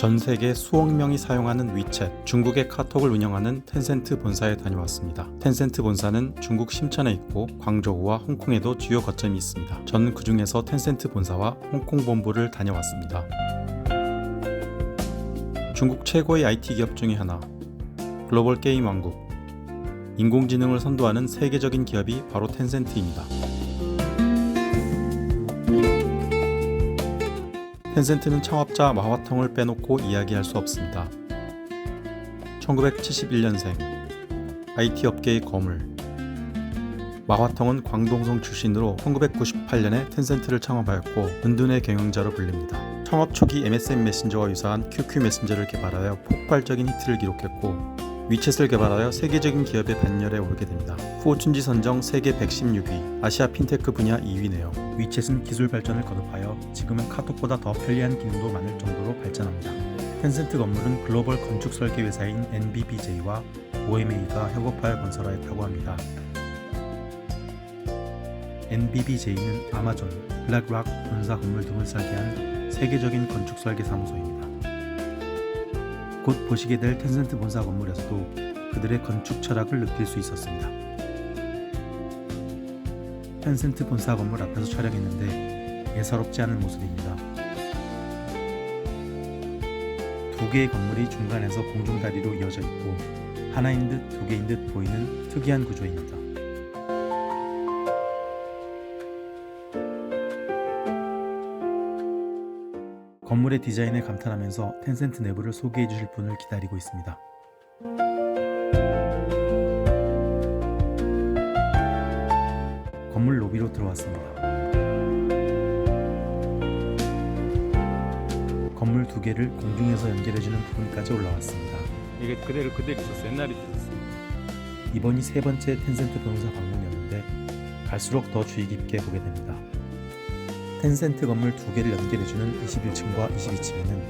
전 세계 수억 명이 사용하는 위챗, 중국의 카톡을 운영하는 텐센트 본사에 다녀왔습니다. 텐센트 본사는 중국 심천에 있고 광저우와 홍콩에도 주요 거점이 있습니다. 저는 그 중에서 텐센트 본사와 홍콩 본부를 다녀왔습니다. 중국 최고의 IT 기업 중의 하나, 글로벌 게임 왕국. 인공지능을 선도하는 세계적인 기업이 바로 텐센트입니다. 텐센트는 창업자 마화통을 빼놓고 이야기할 수 없습니다. 1971년생 IT 업계의 거물 마화통은 광동성 출신으로 1998년에 텐센트를 창업하였고 은둔의 경영자로 불립니다. 창업 초기 MSN 메신저와 유사한 QQ 메신저를 개발하여 폭발적인 히트를 기록했고 위챗을 개발하여 세계적인 기업의 반열에 오르게 됩니다. 포춘지 선정 세계 116위, 아시아 핀테크 분야 2위네요. 위챗은 기술 발전을 거듭하여 지금은 카톡보다 더 편리한 기능도 많을 정도로 발전합니다. 텐센트 건물은 글로벌 건축 설계 회사인 NBBJ와 OMA가 협업하여 건설하였다고 합니다. NBBJ는 아마존, 블랙락 본사 건물 등을 설계한 세계적인 건축 설계 사무소입니다. 곧 보시게 될 텐센트 본사 건물에서도 그들의 건축 철학을 느낄 수 있었습니다. 텐센트 본사 건물 앞에서 촬영했는데 예사롭지 않은 모습입니다. 두 개의 건물이 중간에서 공중다리로 이어져 있고 하나인 듯 두 개인 듯 보이는 특이한 구조입니다. 건물의 디자인에 감탄하면서 텐센트 내부를 소개해 주실 분을 기다리고 있습니다. 건물 로비로 들어왔습니다. 건물 두 개를 공중에서 연결해주는 부분까지 올라왔습니다. 이게 그대로 그대로 있었어 옛날에 있었어 이번이 세 번째 텐센트 본사 방문이었는데 갈수록 더 주의 깊게 보게 됩니다. 텐센트 건물 두 개를 연결해주는 21층과 22층에는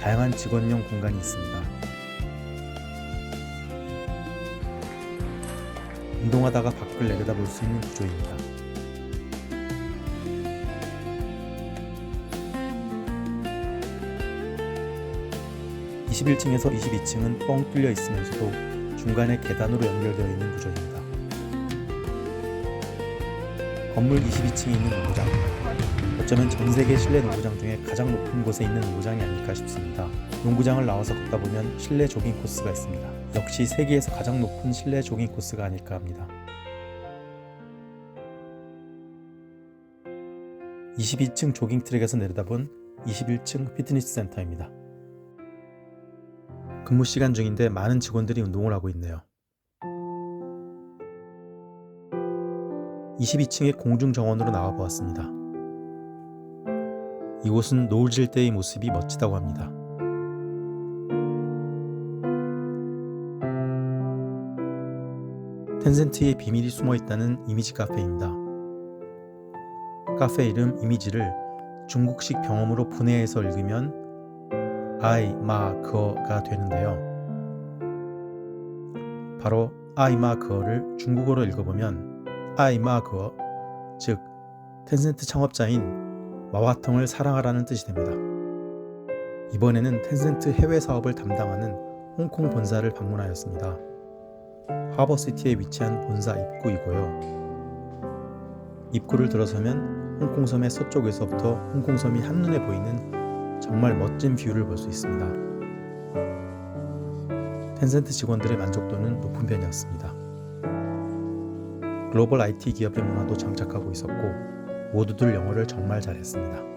다양한 직원용 공간이 있습니다. 운동하다가 밖을 내려다볼 수 있는 구조입니다. (21층에서 22층은) 뻥 뚫려 있으면서도 중간에 계단으로 연결되어 있는 구조입니다. 건물 22층에 있는 농구장. 어쩌면 전 세계 실내 농구장 중에 가장 높은 곳에 있는 농구장이 아닐까 싶습니다. 농구장을 나와서 걷다 보면 실내 조깅 코스가 있습니다. 역시 세계에서 가장 높은 실내 조깅 코스가 아닐까 합니다. 22층 조깅 트랙에서 내려다본 21층 피트니스 센터입니다. 근무 시간 중인데 많은 직원들이 운동을 하고 있네요. 22층의 공중 정원으로 나와 보았습니다. 이곳은 노을 질 때의 모습이 멋지다고 합니다. 텐센트의 비밀이 숨어 있다는 이미지 카페입니다. 카페 이름 이미지를 중국식 병음으로 분해해서 읽으면 아이 마 그어가 되는데요. 바로 아이 마 그어를 중국어로 읽어보면 아이 마 그어 즉 텐센트 창업자인 마화통을 사랑하라는 뜻이 됩니다. 이번에는 텐센트 해외 사업을 담당하는 홍콩 본사를 방문하였습니다. 하버시티에 위치한 본사 입구이고요. 입구를 들어서면 홍콩섬의 서쪽에서부터 홍콩섬이 한눈에 보이는 정말 멋진 뷰를 볼 수 있습니다. 텐센트 직원들의 만족도는 높은 편이었습니다. 글로벌 IT 기업의 문화도 장착하고 있었고 모두들 영어를 정말 잘했습니다.